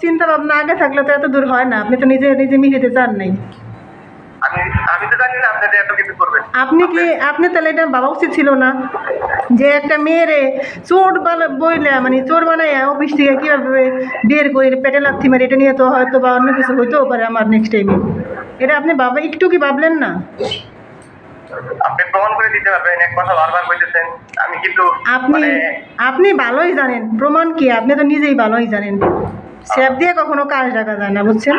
চিন্তা ভাবনা আগে থাকলে তো এত দূর হয় না আপনি তো নিজে নিজে মিশিতে চান নাই। আমি আমি তো আপনি কি আপনি তাহলে এটা বাবা উচিত ছিল না যে একটা মেয়েরে চোর বইলে মানে চোর বানাইয়া অফিস থেকে কীভাবে বের করে পেটে লাথি মারি এটা নিয়ে তো হয়তো বা অন্য কিছু হইতেও পারে আমার নেক্সট টাইমে এটা আপনি বাবা একটু কি ভাবলেন না? আপনি প্রমাণ করে দিতে পারবেন এক কথা বারবার কইতেছেন আমি কিন্তু আপনি মানে আপনি ভালোই জানেন প্রমাণ কি আপনি তো নিজেই ভালোই জানেন। স্যাপ দিয়ে কখনো কাজ রাখা যায় না বুঝছেন?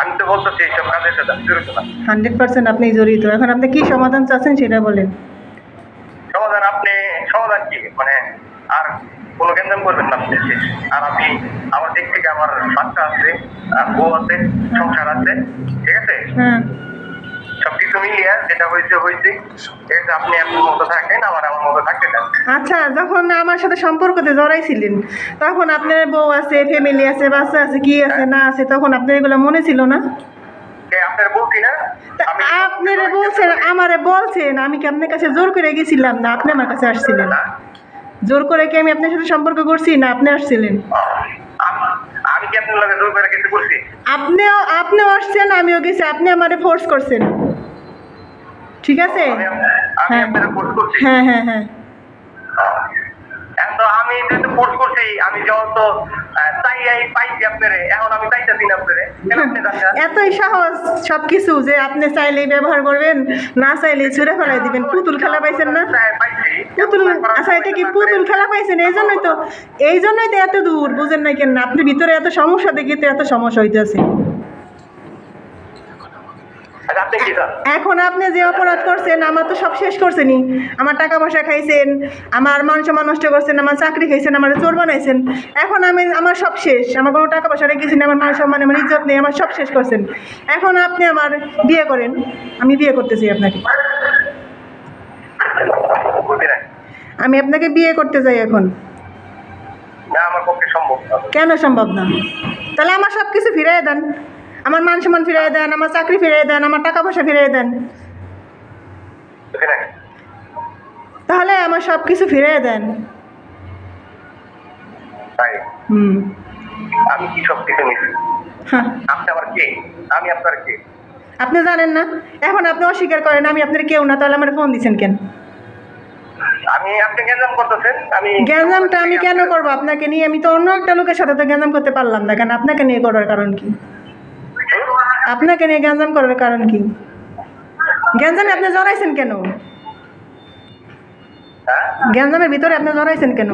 আমি তো বলতেছি এইসব কাজের সাথে জড়িত না। হান্ড্রেড পার্সেন্ট আপনি জড়িত। এখন আপনি কি সমাধান চাচ্ছেন সেটা বলেন। সমাধান আপনি সমাধান কি? মানে আর কোনো গেঞ্জাম করবেন না আপনি। আর আমি আমার দিক থেকে আমার বাচ্চা আছে আর বউ আছে সংসার আছে ঠিক আছে? হ্যাঁ। মিলিয়ে যেটা হয়েছে হয়েছে। ঠিক আপনি আপনার মতো থাকেন আমার আমার মতো থাকতে চান আচ্ছা যখন আমার সাথে সম্পর্কতে জড়াইছিলেন তখন আপনার বউ আছে ফ্যামিলি আছে বাচ্চা আছে কি আছে না আছে তখন আপনার এগুলো মনে ছিল না? আপনারে বলছেন আমারে বলছেন আমি কি আপনার কাছে জোর করে গেছিলাম না আপনি আমার কাছে আসছিলেন? জোর করে কি আমি আপনার সাথে সম্পর্ক করছি না আপনি আসছিলেন? আম- আমি কি আপনার লগে জোর করে কিছু করছি আপনিও আপনিও আসছেন আমিও গেছি আপনি আমারে ফোর্স করছেন। ঠিক আছে? আমি আমি হ্যাঁ। আপনার পোস্ট করছি। হ্যাঁ হ্যাঁ হ্যাঁ। তো আমি যেহেতু পোস্ট করছি আমি যখন তো এই পাইছি আপনারে। এখন আমি চাইতেছি না আপনারে। কেন আপনি জানেন না? এতই সহজ সবকিছু যে আপনি চাইলেই ব্যবহার করবেন না ছুঁড়ে ফেলাই দিবেন। পুতুল খেলা পাইছেন না? পুতুল আচ্ছা এটা কি পুতুল খেলা পাইছেন? এই জন্যই তো এই জন্যই তো এত দূর বুঝেন না কেন আপনি ভিতরে এত সমস্যা দেখি তো এত সমস্যা হইতেছে আচ্ছা, আপনি কি চান এখন আপনি যে অপরাধ করছেন আমার তো সব শেষ করছেনই। আমার টাকা পয়সা খাইছেন আমার মান সম্মান নষ্ট করছেন আমার চাকরি খাইছেন আমার চোর বানাইছেন। এখন আমি আমার সব শেষ। আমার কোনো টাকা পয়সা রেখেছি না আমার মান সম্মান আমার ইজ্জত নেই আমার সব শেষ করছেন। এখন আপনি আমার বিয়ে করেন। আমি বিয়ে করতেছি আপনাকে। আমি আপনাকে বিয়ে করতে চাই এখন। কেন সম্ভব না? তাহলে আমার সব কিছু ফিরিয়ে দেন। আমার মান সম্মান ফিরিয়ে দেন আমার চাকরি ফিরিয়ে দেন আমার টাকা পয়সা ফিরিয়ে দেন। তাহলে আমার সব কিছু ফিরিয়ে দেন হুম। আমি কি সব কিছু নিচ্ছি হ্যাঁ। আপনি আমার কে? আমি আপনার কে? আপনি জানেন না। এখন আপনি অস্বীকার করেন আমি আপনার কেউ না তাহলে আমার ফোন দিচ্ছেন কেন? আমি আপনি গ্যাঞ্জাম করতেছেন আমি গ্যাঞ্জামটা আমি কেন করব? আপনাকে নিয়ে আমি তো অন্য একটা লোকের সাথে তো গ্যাঞ্জাম করতে পারলাম না কেন আপনাকে নিয়ে করার কারণ কি? আপনাকে নিয়ে গ্যাঞ্জাম করার কারণ কি? গ্যাঞ্জামে আপনি জড়াইছেন কেন? হ্যাঁ? গ্যাঞ্জামের ভিতরে আপনি জড়াইছেন কেন?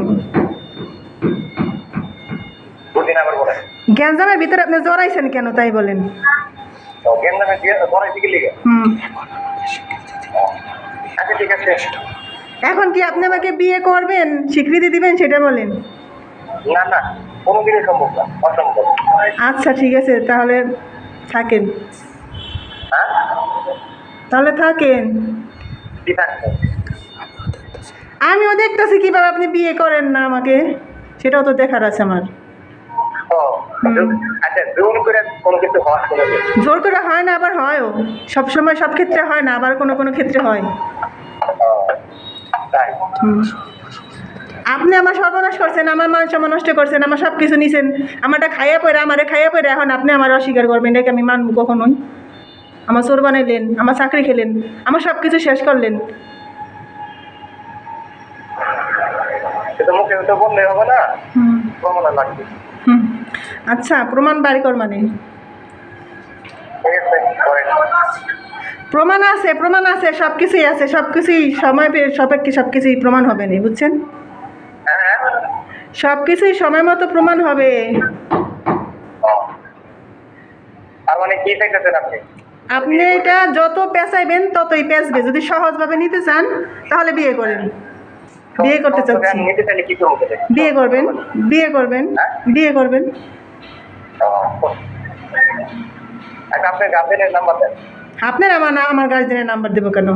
গ্যাঞ্জামের ভিতরে আপনি জড়াইছেন কেন তাই বলেন। আচ্ছা ঠিক আছে। এখন কি আপনি আমাকে বিয়ে করবেন স্বীকৃতি দিবেন সেটা বলেন। না না কোনোদিনই সম্ভব না অসম্ভব। আচ্ছা ঠিক আছে তাহলে থাকেন। হ্যাঁ? তাহলে থাকেন। আমিও দেখতেছি কীভাবে আপনি বিয়ে করেন না আমাকে। সেটাও তো দেখার আছে আমার। ও আচ্ছা জোর করে হয় না আবার হয়ও। সব সময় সব ক্ষেত্রে হয় না আবার কোনো কোনো ক্ষেত্রে হয়। আপনি আমার সর্বনাশ করছেন আমার মান সম্মান নষ্ট করছেন আমার সব কিছু নিছেন আমারটা খাইয়া পড়ে আমারে খাইয়া পড়ে এখন আপনি আমার অস্বীকার করবেন এটাকে আমি মানব কখনোই? আমার চোর বানাইলেন আমার চাকরি খেলেন আমার সব কিছু শেষ করলেন। আচ্ছা প্রমাণ বাড়ি কর মানে। প্রমাণ আছে প্রমাণ আছে সব কিছুই আছে সব কিছুই সময় পেয়ে সাপেক্ষে সব কিছুই প্রমাণ হবে না বুঝছেন? সব কিছুই সময় মতো প্রমাণ হবে। মানে আপনি? আপনি এটা যত পেঁচাইবেন ততই পেঁচবে। যদি সহজভাবে নিতে চান তাহলে বিয়ে করেন। বিয়ে করতে চাচ্ছি? বিয়ে করবেন। বিয়ে করবেন। বিয়ে করবেন। আচ্ছা আপনার গার্জেনের নাম্বার দেন। আপনার আমার না আমার গার্জেনের নাম্বার দেবো কেন?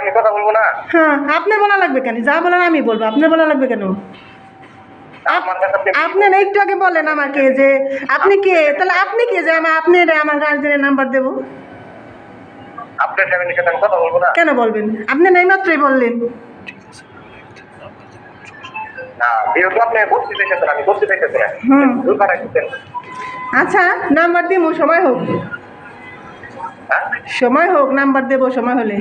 আমি কথা বলব না? হ্যাঁ আপনার বলা লাগবে কেন? যা বলার আমি বলব। আপনার বলা লাগবে কেন? আপনি একটু আগে বলেন আমাকে যে আপনি কে? তাহলে আপনি কে যে আমার আপনি আমার গার্জেনের নাম্বার দেবো? কেন বলবেন? আপনি নাই মাত্রই বললেন। আমি আচ্ছা নাম্বার দিব সময় হোক। হ্যাঁ? সময় হোক নাম্বার দেবো সময় হলে।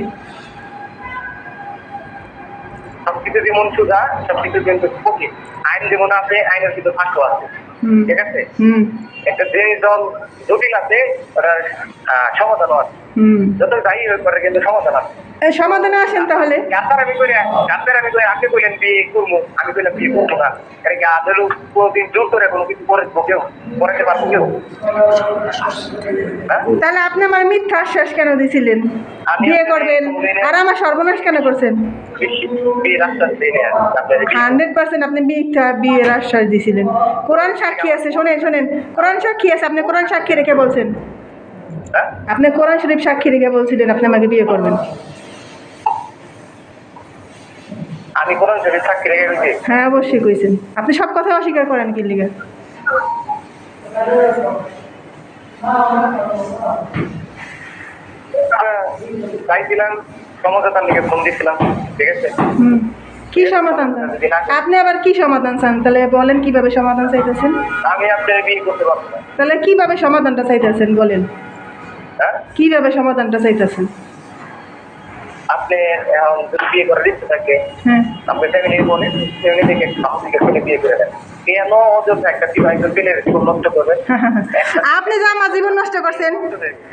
সবকিছু যেমন সুধা সবকিছু কিন্তু আইন যেমন আছে আইনের কিন্তু ফাঁকও আছে। ঠিক আছে? একটা যে দল জটিল আছে ওটার সমাধানও আছে। যত যাই হয়ে পড়ে কিন্তু সমাধান আছে। সমাধানে আসেন তাহলে। আমি আমি আপনি কইলেন বিয়ে করব আমি কইলাম বিয়ে করব না। কারণ কি কোনোদিন জোর করে কোনো কিছু করে কেউ করাতে পারব কেউ হ্যাঁ? তাহলে আপনি আমার মিথ্যা আশ্বাস কেন দিছিলেন? বিয়ে করবেন আর আমার সর্বনাশ কেন করছেন? হান্ড্রেড পার্সেন্ট আপনি মিথ্যা বিয়ের আশ্বাস দিছিলেন। কোরআন সাক্ষী আছে শোনেন শোনেন। কোরআন সাক্ষী আছে আপনি কোরআন সাক্ষী রেখে বলছেন? হ্যাঁ? আপনি কোরআন শরীফ সাক্ষী রেখে বলছিলেন আপনি আমাকে বিয়ে করবেন। আমি কোরআন শরীফ সাক্ষী রেখে গেছি। হ্যাঁ অবশ্যই কইছেন। আপনি সব কথা অস্বীকার করেন কি লিগা? চাইছিলাম সমঝোতার লিগে ফোন দিয়েছিলাম ঠিক আছে? হুম কি সমাধান চান? আপনি আবার কি সমাধান চান? তাহলে বলেন কীভাবে সমাধান চাইতেছেন? আমি আপনার বিয়ে করতে পারব তাহলে কীভাবে সমাধানটা চাইতেছেন বলেন? হ্যাঁ? কীভাবে সমাধানটা চাইতেছেন? আপনি এখন যদি বিয়ে করার ইচ্ছে থাকে আপনি ফ্যামিলি বলেন ফ্যামিলি থেকে সাহসিকের ছেলে বিয়ে করে দেন। কেন অযোধ্যা একটা বিবাহিত ছেলের জীবন নষ্ট করবে? আপনি যে আমার জীবন নষ্ট করছেন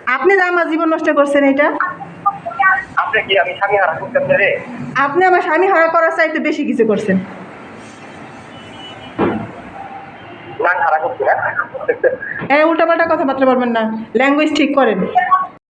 আপনি যে আমার জীবন নষ্ট করছেন এটা? আপনি কি আমি স্বামী হারা করতে রে? আপনি আমার স্বামী হারা করার চাইতে বেশি কিছু করছেন। হ্যাঁ? উল্টাপাল্টা কথাবার্তা বলবেন না। ল্যাঙ্গুয়েজ ঠিক করেন।